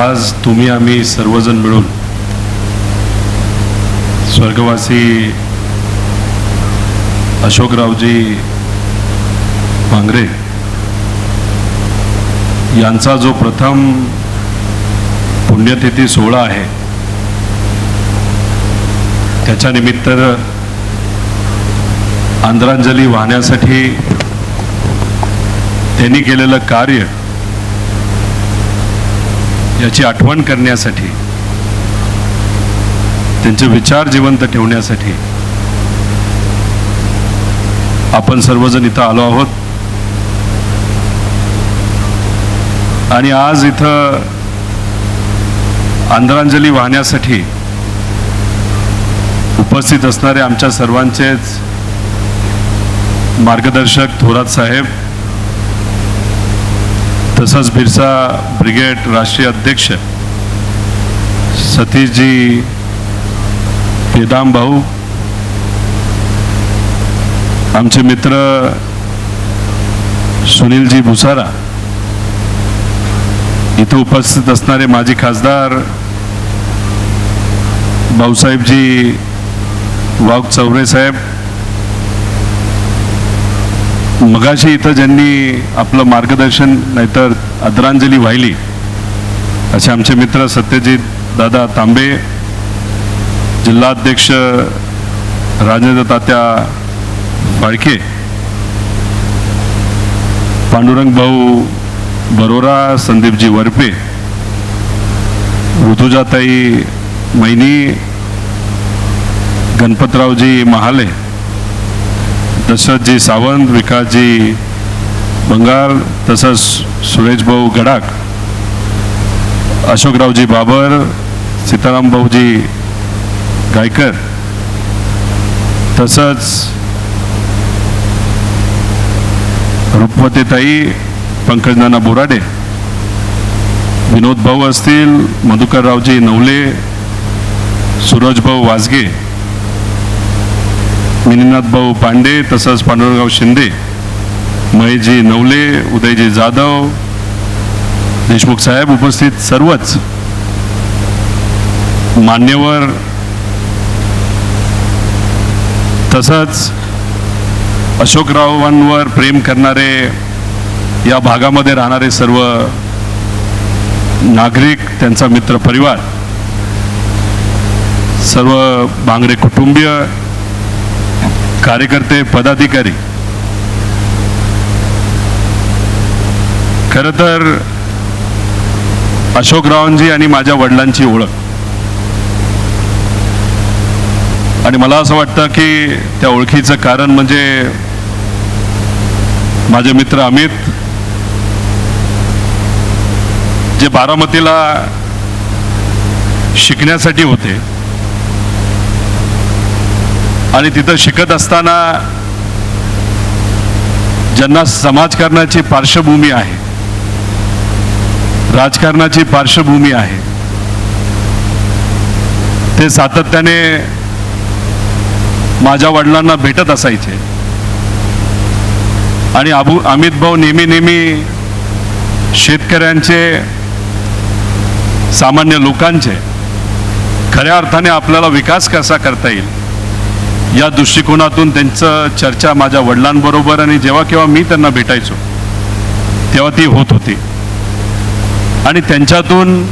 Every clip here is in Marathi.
आज तुम्ही आम्ही सर्वजण मिळून स्वर्गवासी अशोकरावजी भांगरे यांचा जो प्रथम पुण्यतिथी सोहळा आहे त्याच्या निमित्त आदरांजली वाहण्यासाठी त्यांनी केलेलं कार्य याची आठवण करण्यासाठी त्यांचे विचार जिवंत ठेवण्यासाठी आपण सर्वजण इथं आलो आहोत. आणि आज इथं आदरांजली वाहण्यासाठी उपस्थित असणारे आमच्या सर्वांचेच मार्गदर्शक थोरात साहेब तसंच बिरसा ब्रिगेड राष्ट्रीय अध्यक्ष सतीशजी पेदाम भाऊ आमचे मित्र सुनीलजी भुसारा इथं उपस्थित असणारे माजी खासदार भाऊसाहेबजी वाघ चौरे साहेब मगाशी इथं ज्यांनी आपलं मार्गदर्शन नाहीतर आदरांजली वाहिली असे आमचे मित्र सत्यजित दादा तांबे जिल्हाध्यक्ष राजेंद्र तात्या फाळके पांडुरंग भाऊ बरोरा संदीपजी वरपे ऋतुजाताई मैनी गणपतरावजी महाले दशरथजी सावंत विकासजी बंगाल तसंच सुरेश भाऊ गडाख अशोकरावजी बाबर सीताराम भाऊजी गायकर तसंच रूपवतीताई पंकजनाना बोराडे विनोद भाऊ असतील मधुकररावजी नवले सूरजभाऊ वाजगे मिनीनाथ भाऊ पांडे तसंच पांडुरगाव शिंदे महेशजी नवले उदयजी जाधव देशमुख साहेब उपस्थित सर्वच मान्यवर. तसंच अशोकरावांवर प्रेम करणारे या भागामध्ये राहणारे सर्व नागरिक त्यांचा मित्र परिवार सर्व बांगडे कुटुंबीय कार्यकर्ते पदाधिकारी. खरं तर अशोकरावांजी आणि माझ्या वडिलांची ओळख. आणि मला असं वाटतं की त्या ओळखीचं कारण म्हणजे माझे मित्र अमित जे बारामतीला शिकण्यासाठी होते. आणि तिथं शिकत असताना ज्यांना समाजकारणाची पार्श्वभूमी आहे राजकारणाची पार्श्वभूमी आहे ते सातत्याने माझ्या वडिलांना भेटत असायचे. आणि अबू अमित भाऊ नेहमी नेहमी शेतकऱ्यांचे सामान्य लोकांचे खऱ्या अर्थाने आपल्याला विकास कसा करता येईल? या दृष्टिकोनातून त्यांचं चर्चा माझ्या वडिलांबरोबर आणि जेव्हा केव्हा मी त्यांना भेटायचो तेव्हा ती होत होती. आणि त्यांच्यातून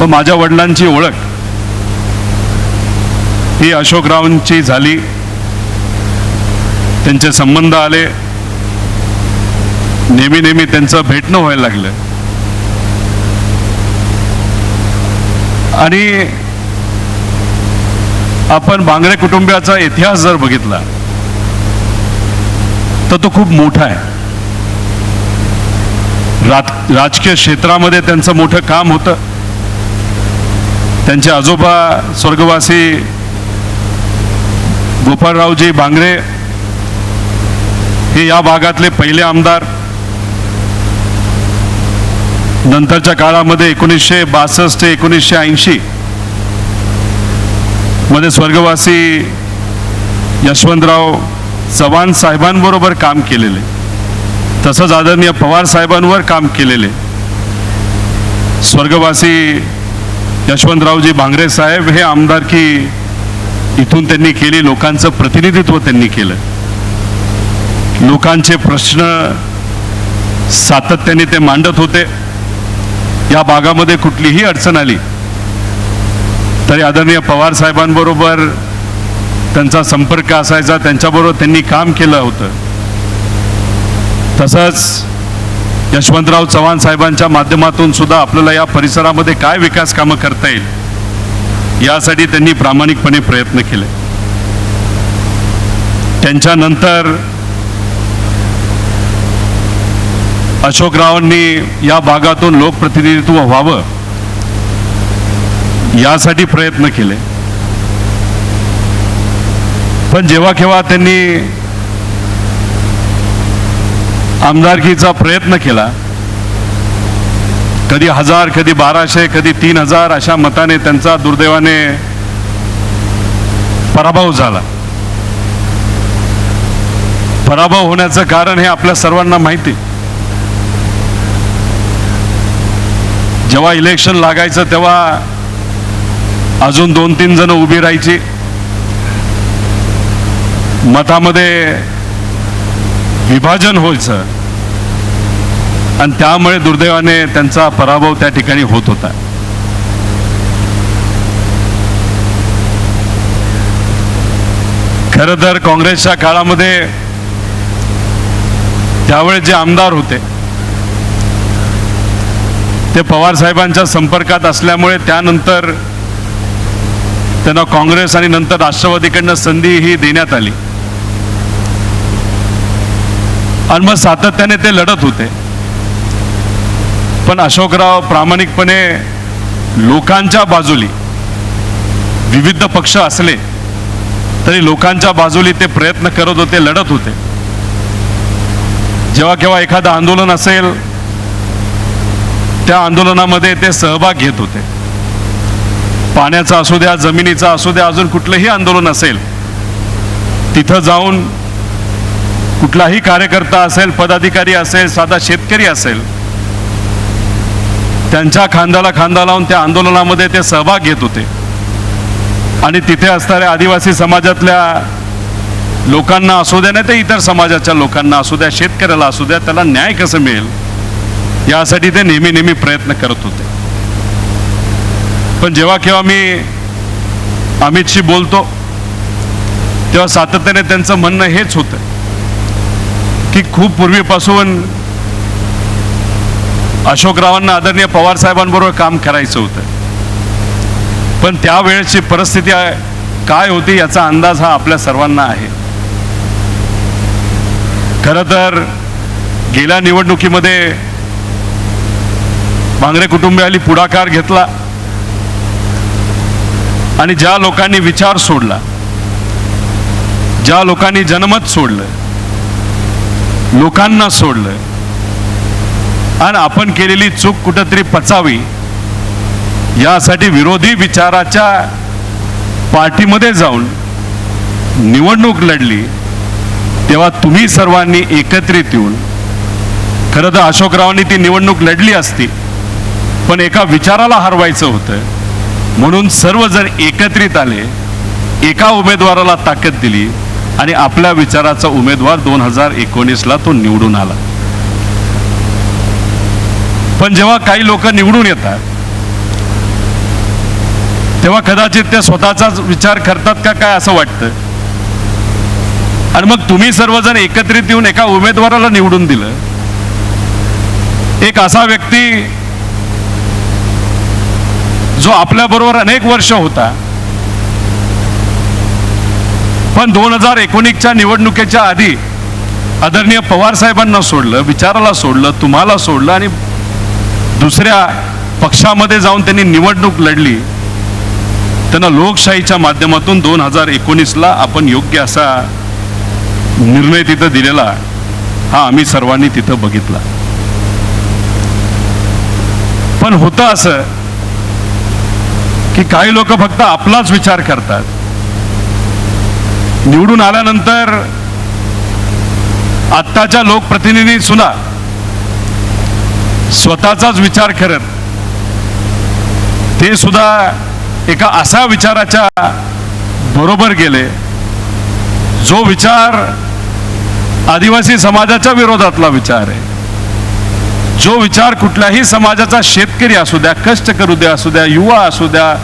व माझ्या वडिलांची ओळख ही अशोकरावांची झाली. त्यांचे संबंध आले. नेहमी नेहमी त्यांचं भेटणं व्हायला लागलं. आणि आपण बांगरे कुटुंबियाचा इतिहास जर बघितला तर तो खूप मोठा आहे. राज राजकीय क्षेत्रामध्ये त्यांचं मोठं काम होतं. त्यांचे आजोबा स्वर्गवासी गोपाळरावजी बांगरे हे या भागातले पहिले आमदार. नंतरच्या काळामध्ये एकोणीसशे बासष्ट ते एकोणीसशे ऐंशी मध्ये स्वर्गवासी यशवंतराव चव्हाण साहेबांबरोबर काम केलेले. तसंच आदरणीय पवार साहेबांवर काम केलेले. स्वर्गवासी यशवंतरावजी भांगरे साहेब हे आमदारकी इथून त्यांनी केली लोकांचं प्रतिनिधित्व त्यांनी केलं. लोकांचे प्रश्न सातत्याने ते मांडत होते. या भागामध्ये कुठलीही अडचण आली तरी आदरणीय पवार साहेबांबरोबर त्यांचा संपर्क असायचा त्यांच्याबरोबर त्यांनी काम केलं होतं. तसंच यशवंतराव चव्हाण साहेबांच्या माध्यमातून सुद्धा आपल्याला या परिसरामध्ये काय विकास कामं करता येईल यासाठी त्यांनी प्रामाणिकपणे प्रयत्न केले. त्यांच्यानंतर अशोकरावांनी या भागातून लोकप्रतिनिधित्व व्हावं यासाठी प्रयत्न केले. पण जेव्हा केव्हा त्यांनी आमदारकीचा प्रयत्न केला कधी हजार कधी बाराशे कधी तीन हजार अशा मताने त्यांचा दुर्दैवाने पराभव झाला. पराभव होण्याचं कारण हे आपल्या सर्वांना माहिती. जेव्हा इलेक्शन लागायचं तेव्हा अजून दोन तीन जण उभी राहायची. मतामध्ये विभाजन व्हायचं. आणि त्यामुळे दुर्दैवाने त्यांचा पराभव त्या ठिकाणी होत होता. खर तर काँग्रेसच्या काळामध्ये त्यावेळेस जे आमदार होते ते पवार साहेबांच्या संपर्कात असल्यामुळे त्यानंतर त्यांना काँग्रेस आणि नंतर राष्ट्रवादीकडनं संधी ही देण्यात आली. आणि मग सातत्याने ते लढत होते. पण अशोकराव प्रामाणिकपणे लोकांच्या बाजूली विविध पक्ष असले तरी लोकांच्या बाजूली ते प्रयत्न करत होते लढत होते. जेव्हा केव्हा एखादं आंदोलन असेल त्या आंदोलनामध्ये ते सहभाग घेत होते. पाण्याचा असू द्या जमिनीचा असू द्या अजून कुठलंही आंदोलन असेल तिथं जाऊन कुठलाही कार्यकर्ता असेल पदाधिकारी असेल साधा शेतकरी असेल त्यांच्या खांद्याला खांदा लावून त्या आंदोलनामध्ये ते सहभाग घेत होते. आणि तिथे असणाऱ्या आदिवासी समाजातल्या लोकांना असू द्या नाही ते इतर समाजाच्या लोकांना असू द्या शेतकऱ्याला असू द्या त्याला न्याय कसं मिळेल? यासाठी ते नेहमी नेहमी प्रयत्न करत होते. पण जेव्हा केव्हा मी अमितशी बोलतो तेव्हा सातत्याने त्यांचं म्हणणं हेच होतं की खूप पूर्वीपासून अशोकरावांना आदरणीय पवार साहेबांबरोबर काम करायचं होतं. पण त्यावेळेची परिस्थिती काय होती याचा अंदाज हा आपल्या सर्वांना आहे. खरं तर गेल्या निवडणुकीमध्ये भांगरे कुटुंबियांनी पुढाकार घेतला. आणि ज्या लोकांनी विचार सोडला ज्या लोकांनी जनमत सोडलं लोकांना सोडलं आणि आपण केलेली चूक कुठंतरी पचावी यासाठी विरोधी विचाराच्या पार्टीमध्ये जाऊन निवडणूक लढली तेव्हा तुम्ही सर्वांनी एकत्रित येऊन खरं तर अशोकरावांनी ती निवडणूक लढली असती पण एका विचाराला हरवायचं होतं. म्हणून सर्वजण एकत्रित आले एका उमेदवाराला ताकद दिली आणि आपल्या विचाराचा उमेदवार दोन हजार एकोणीसला तो निवडून आला. पण जेव्हा काही लोक निवडून येतात तेव्हा कदाचित ते स्वतःचाच विचार करतात का काय असं वाटतं? आणि मग तुम्ही सर्वजण एकत्रित येऊन एका उमेदवाराला निवडून दिलं. एक असा व्यक्ती जो आपल्या बरोबर अनेक वर्ष होता. पण दोन हजार एकोणीसच्या निवडणुकीच्या आधी आदरणीय पवार साहेबांना सोडलं विचाराला सोडलं तुम्हाला सोडलं आणि दुसऱ्या पक्षामध्ये जाऊन त्यांनी निवडणूक लढली. त्यांना लोकशाहीच्या माध्यमातून दोन हजार एकोणीसला आपण योग्य असा निर्णय तिथं दिलेला हा आम्ही सर्वांनी तिथं बघितला. पण होतं असं की काही लोक फक्त आपलाच विचार करतात. निवडून आल्यानंतर आत्ताच्या लोकप्रतिनिधी सुद्धा स्वतःचाच विचार करत ते सुद्धा एका असा विचाराच्या बरोबर गेले जो विचार आदिवासी समाजाच्या विरोधातला विचार आहे. जो विचार कुठल्याही समाजाचा शेतकरी असू द्या कष्टकरू द्या असू द्या युवा असू द्या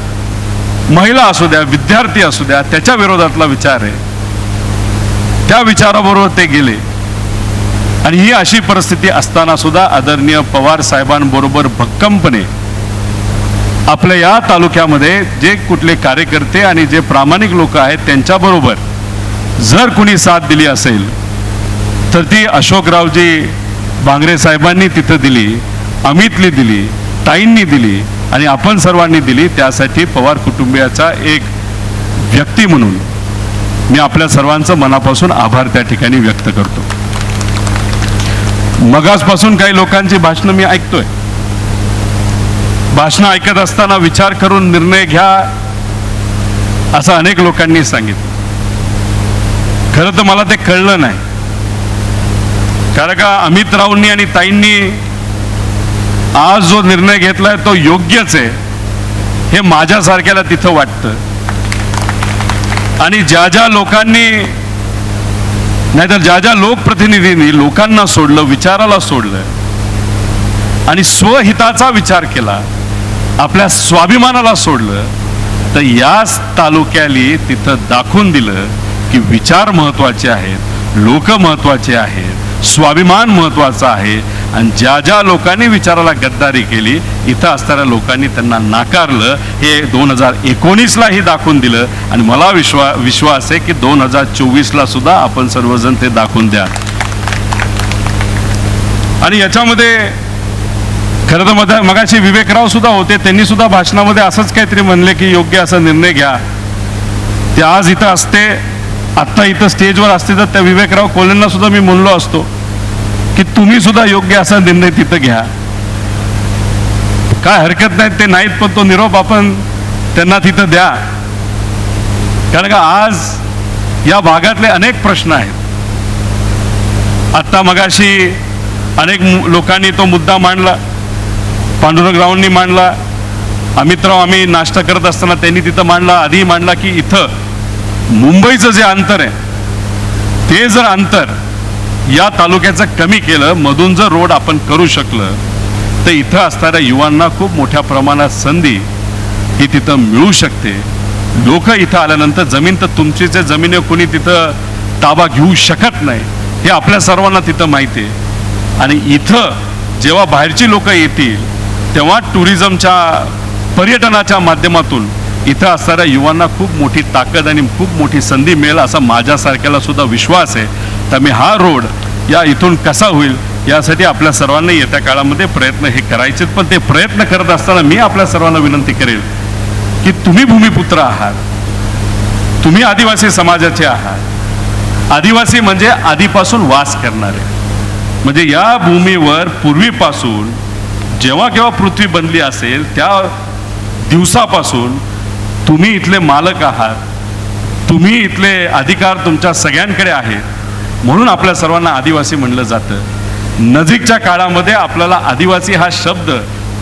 महिला असू द्या विद्यार्थी असू द्या त्याच्या विरोधातला विचार आहे. त्या विचाराबरोबर ते गेले. आणि ही अशी परिस्थिती असताना सुद्धा आदरणीय पवार साहेबांबरोबर भक्कमपणे आपल्या या तालुक्यामध्ये जे कुठले कार्यकर्ते आणि जे प्रामाणिक लोक आहेत त्यांच्याबरोबर जर कुणी साथ दिली असेल तर ती अशोकरावजी बांगरे साहेबांनी तिथं दिली अमितनी दिली ताईंनी दिली आणि आपण सर्वांनी दिली त्यासाठी पवार कुटुंबियाचा एक व्यक्ती म्हणून मी आपल्या सर्वांचं मनापासून आभार त्या ठिकाणी व्यक्त करतो. मगासपासून काही लोकांची भाषणं मी ऐकतोय. भाषणं ऐकत असताना विचार करून निर्णय घ्या असं अनेक लोकांनी सांगितलं. खरं तर मला ते कळलं नाही. कारण का अमित राऊंनी आणि ताईंनी आज जो निर्णय घेतलाय तो योग्यच आहे. हे माझ्यासारख्याला तिथं वाटतं. आणि ज्या ज्या लोकांनी नाहीतर ज्या ज्या लोकप्रतिनिधींनी लोकांना सोडलं विचाराला सोडलं आणि स्वहिताचा विचार केला आपल्या स्वाभिमानाला सोडलं तर याच तालुक्याली तिथं दाखवून दिलं की विचार महत्त्वाचे आहेत लोक महत्त्वाचे आहेत. स्वाभिमान महत्त्वाचा आहे. आणि ज्या ज्या लोकांनी विचाराला गद्दारी केली इथं असणाऱ्या लोकांनी त्यांना नाकारलं हे दोन हजार एकोणीसलाही दाखवून दिलं. आणि मला विश्वा विश्वास आहे की दोन हजार चोवीसला सुद्धा आपण सर्वजण ते दाखवून द्या. आणि याच्यामध्ये खरं तर मध्ये मगाशी विवेकराव सुद्धा होते त्यांनी सुद्धा भाषणामध्ये असंच काहीतरी म्हणले की योग्य असा निर्णय घ्या. ते आज इथं असते आत्ता इथं स्टेजवर असते तर त्या विवेकराव कोल्हेंना सुद्धा मी म्हणलो असतो की तुम्ही सुद्धा योग्य असा निर्णय तिथं घ्या. काय हरकत नाही ते नाहीत पण तो निरोप आपण त्यांना तिथं द्या. कारण का आज या भागातले अनेक प्रश्न आहेत. आत्ता मगाशी अनेक लोकांनी तो मुद्दा मांडला. पांडुरंगरावांनी मांडला. अमितराव आम्ही नाश्ता करत असताना त्यांनी तिथं मांडला आधी मांडला की इथं मुंबईचं जे अंतर आहे ते जर अंतर या तालुक्याचं कमी केलं मधून जर रोड आपण करू शकलं तर इथं असणाऱ्या युवांना खूप मोठ्या प्रमाणात संधी ही तिथं मिळू शकते. लोक इथं आल्यानंतर जमीन तर तुमची जे जमीन आहे कोणी तिथं ताबा घेऊ शकत नाही हे आपल्या सर्वांना तिथं माहिती आहे. आणि इथं जेव्हा बाहेरची लोक येतील तेव्हा टुरिझमच्या पर्यटनाच्या माध्यमातून इथं असणाऱ्या युवांना खूप मोठी ताकद आणि खूप मोठी संधी मिळेल असा माझ्यासारख्याला सुद्धा विश्वास आहे. तर मी हा रोड या इथून कसा होईल यासाठी आपल्या सर्वांना येत्या काळामध्ये प्रयत्न हे करायचेत. पण ते प्रयत्न करत असताना मी आपल्या सर्वांना विनंती करेल की तुम्ही भूमिपुत्र आहात. तुम्ही आदिवासी समाजाचे आहात. आदिवासी म्हणजे आधीपासून वास करणारे. म्हणजे या भूमीवर पूर्वीपासून जेव्हा केव्हा पृथ्वी बनली असेल त्या दिवसापासून तुम्ही इथले मालक आहात. तुम्ही इथले अधिकार तुमच्या सगळ्यांकडे आहेत. म्हणून आपल्या सर्वांना आदिवासी म्हणलं जातं. नजीकच्या काळामध्ये आपल्याला आदिवासी हा शब्द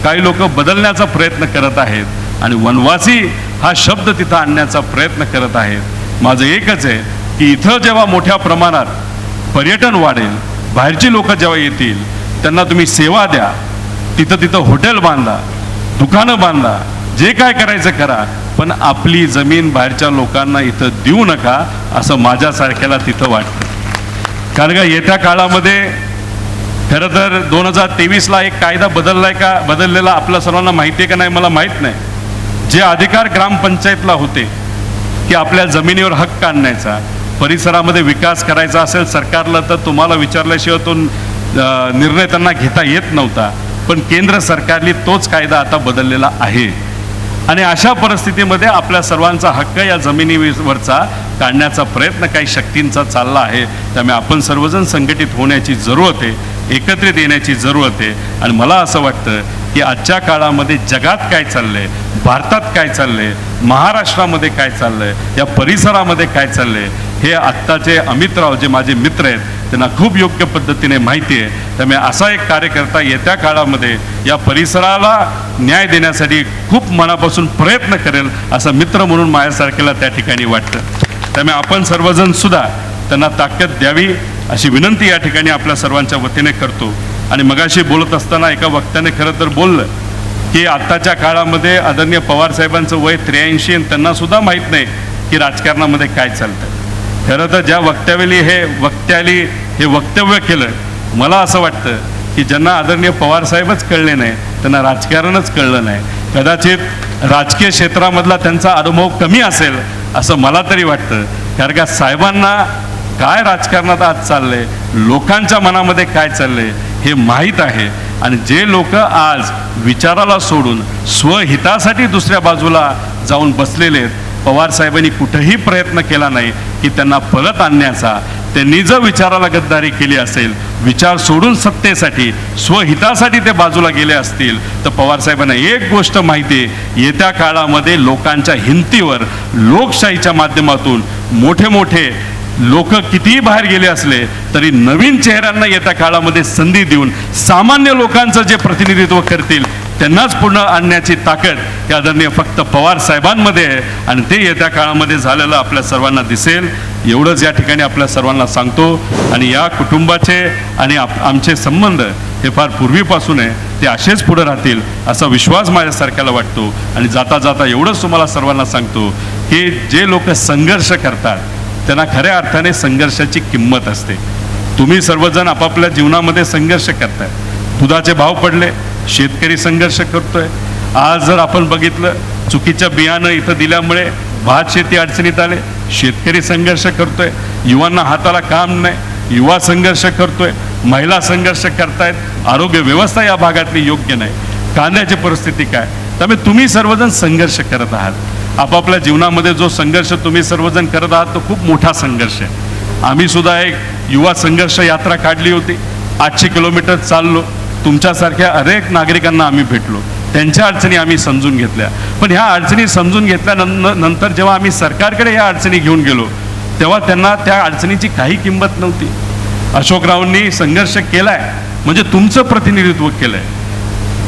काही लोक बदलण्याचा प्रयत्न करत आहेत. आणि वनवासी हा शब्द तिथं आणण्याचा प्रयत्न करत आहेत. माझं एकच आहे की इथं जेव्हा मोठ्या प्रमाणात पर्यटन वाढेल बाहेरची लोक जेव्हा येतील त्यांना तुम्ही सेवा द्या. तिथं तिथं हॉटेल बांधा दुकानं बांधा जे काय करायचं करा. पण आपली जमीन बाहेरच्या लोकांना इथं देऊ नका असं माझ्यासारख्याला तिथं वाटतं. कारण का येत्या काळामध्ये खरं तर दोन हजार तेवीसला एक कायदा बदललाय का बदललेला आपल्या सर्वांना माहिती आहे का नाही मला माहीत नाही. जे अधिकार ग्रामपंचायतला होते की आपल्या जमिनीवर हक्क आणण्याचा परिसरामध्ये विकास करायचा असेल सरकारला तर तुम्हाला विचारल्याशिवाय तो निर्णय त्यांना घेता येत नव्हता. पण केंद्र सरकारने तोच कायदा आता बदललेला आहे. आणि अशा परिस्थितीमध्ये आपल्या सर्वांचा हक्क या जमिनीवरचा काढण्याचा प्रयत्न काही शक्तींचा चालला आहे. त्यामुळे आपण सर्वजण संघटित होण्याची जरूरत आहे एकत्रित येण्याची जरूरत आहे. आणि मला असं वाटतं की आजच्या काळामध्ये जगात काय चाललंय भारतात काय चाललंय महाराष्ट्रामध्ये काय चाललंय या परिसरामध्ये काय चाललंय हे आत्ताचे अमितराव जे माझे मित्र आहेत त्यांना खूप योग्य पद्धतीने माहिती आहे. त्यामुळे असा एक कार्यकर्ता येत्या काळामध्ये या परिसराला न्याय देण्यासाठी खूप मनापासून प्रयत्न करेल असं मित्र म्हणून माझ्यासारखेला त्या ठिकाणी वाटतं. त्यामुळे आपण सर्वजण सुद्धा त्यांना ताकद द्यावी अशी विनंती या ठिकाणी आपल्या सर्वांच्या वतीने करतो. आणि मगाशी बोलत असताना एका वक्त्याने खरं तर बोललं की आत्ताच्या काळामध्ये आदरणीय पवार साहेबांचं वय त्र्याऐंशी आणि त्यांनासुद्धा माहीत नाही की राजकारणामध्ये काय चालतं. खरं तर ज्या वक्तव्याली हे वक्त्याली हे वक्तव्य केलं मला असं वाटतं की ज्यांना आदरणीय पवार साहेबच कळले नाही त्यांना राजकारणच कळलं नाही. कदाचित राजकीय क्षेत्रामधला त्यांचा अनुभव कमी असेल असं मला तरी वाटतं. कारण का साहेबांना काय राजकारणात आज चाललंय लोकांच्या मनामध्ये काय चाललंय हे माहीत आहे. आणि जे लोक आज विचाराला सोडून स्वहितासाठी दुसऱ्या बाजूला जाऊन बसलेले आहेत पवार साहेबांनी कुठेही प्रयत्न केला नाही. की त्यांना परत आणण्याचा त्यांनी जर विचाराला गद्दारी केली असेल विचार सोडून सत्तेसाठी स्वहितासाठी ते बाजूला गेले असतील तर पवारसाहेबांना एक गोष्ट माहिती आहे येत्या काळामध्ये लोकांच्या हिंतीवर लोकशाहीच्या माध्यमातून मोठे मोठे लोक कितीही बाहेर गेले असले तरी नवीन चेहऱ्यांना येत्या काळामध्ये संधी देऊन सामान्य लोकांचं जे प्रतिनिधित्व करतील त्यांनाच पुन्हा आणण्याची ताकद ही आदरणीय फक्त पवार साहेबांमध्ये आहे. आणि ते येत्या काळामध्ये झालेलं आपल्या सर्वांना दिसेल. एवढंच या ठिकाणी आपल्या सर्वांना सांगतो. आणि या कुटुंबाचे आणि आप आमचे संबंध हे फार पूर्वीपासून आहे. ते असेच पुढे राहतील असा विश्वास माझ्यासारख्याला वाटतो. आणि जाता जाता एवढंच तुम्हाला सर्वांना सांगतो की जे लोक संघर्ष करतात त्यांना खऱ्या अर्थाने संघर्षाची किंमत असते. तुम्ही सर्वजण आपापल्या जीवनामध्ये संघर्ष करताय. दुधाचे भाव पडले. शेतकरी संघर्ष करतोय. आज जर आपण बघितलं चुकीच्या बियाणं इथं दिल्यामुळे भात शेती अडचणीत आले. शेतकरी संघर्ष करतोय. युवांना हाताला काम नाही. युवा संघर्ष करतोय. महिला संघर्ष करतायत. आरोग्य व्यवस्था या भागातली योग्य नाही. कांद्याची परिस्थिती काय? त्यामुळे तुम्ही सर्वजण संघर्ष करत आहात. आपापल्या जीवनामध्ये जो संघर्ष तुम्ही सर्वजण करत आहात तो खूप मोठा संघर्ष आहे. आम्ही सुद्धा एक युवा संघर्ष यात्रा काढली होती. आठशे किलोमीटर चाललो. तुमच्यासारख्या अनेक नागरिकांना आम्ही भेटलो. त्यांच्या अडचणी आम्ही समजून घेतल्या. पण ह्या अडचणी समजून घेतल्यानंतर नंतर जेव्हा आम्ही सरकारकडे ह्या अडचणी घेऊन गेलो तेव्हा त्यांना त्या अडचणीची काही किंमत नव्हती. अशोकरावांनी संघर्ष केलाय म्हणजे तुमचं प्रतिनिधित्व केलंय.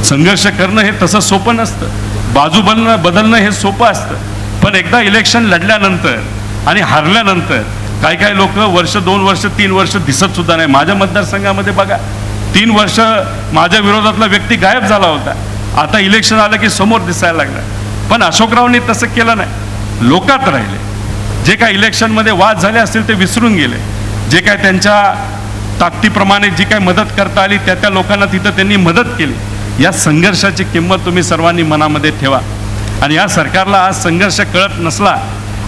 संघर्ष करणं हे तसं सोपं नसतं. बाजू बनणं बदलणं हे सोपं असतं. पण एकदा इलेक्शन लढल्यानंतर आणि हारल्यानंतर काही काही लोक वर्ष दोन वर्ष तीन वर्ष दिसत सुद्धा नाही. माझ्या मतदारसंघामध्ये बघा तीन वर्ष माझ्या विरोधातला व्यक्ती गायब झाला होता. आता इलेक्शन आलं की समोर दिसायला लागला. पण अशोकरावनी तसं केलं नाही. लोकात राहिले. जे काय इलेक्शनमध्ये वाद झाले असतील ते विसरून गेले. जे काय त्यांच्या ताकदीप्रमाणे जी काय मदत करता आली त्या त्या लोकांना तिथं त्यांनी मदत केली. या संघर्षाची किंमत तुम्ही सर्वांनी मनामध्ये ठेवा. आणि या सरकारला आज संघर्ष कळत नसला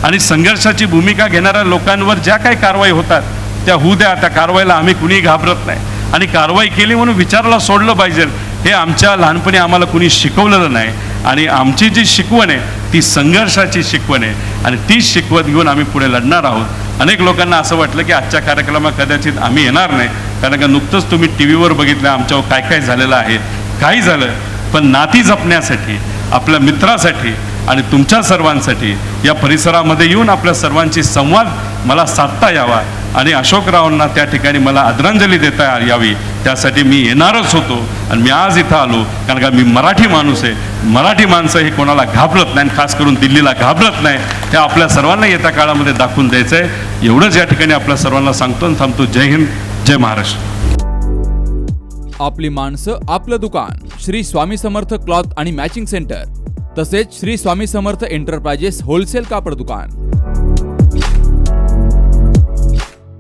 आणि संघर्षाची भूमिका घेणाऱ्या लोकांवर ज्या काही कारवाई होतात त्या होऊ द्या. त्या कारवाईला आम्ही कुणीही घाबरत नाही. आणि कारवाई केली म्हणून विचाराला सोडलं पाहिजे. हे आमच्या लहानपणी आम्हाला कुणी शिकवलेलं नाही. आणि आमची जी शिकवण आहे ती संघर्षाची शिकवण आहे. आणि तीच शिकवत घेऊन आम्ही पुढे लढणार आहोत. अनेक लोकांना असं वाटलं की आजच्या कार्यक्रमात कदाचित आम्ही येणार नाही. कारण का नुकतंच तुम्ही टी व्हीवर बघितलं आमच्यावर काय काय झालेलं आहे. काही झालं पण नाती जपण्यासाठी आपल्या मित्रासाठी आणि तुमच्या सर्वांसाठी या परिसरामध्ये येऊन आपल्या सर्वांची संवाद मला साधता यावा. आणि अशोकरावांना त्या ठिकाणी मला आदरांजली देता यावी त्यासाठी मी येणारच होतो आणि मी आज इथं आलो कारण का मी मराठी माणूस आहे. मराठी माणसं हे कोणाला घाबरत नाही आणि खास करून दिल्लीला घाबरत नाही हे आपल्या सर्वांना येत्या काळामध्ये दाखवून द्यायचं आहे एवढंच या ठिकाणी आपल्या सर्वांना सांगतो आणि थांबतो. जय हिंद जय महाराष्ट्र. आपली माणसं आपलं दुकान श्री स्वामी समर्थ क्लॉथ आणि मॅचिंग सेंटर तसेच श्री स्वामी समर्थ एंटरप्राइजेस होलसेल कापड दुकान.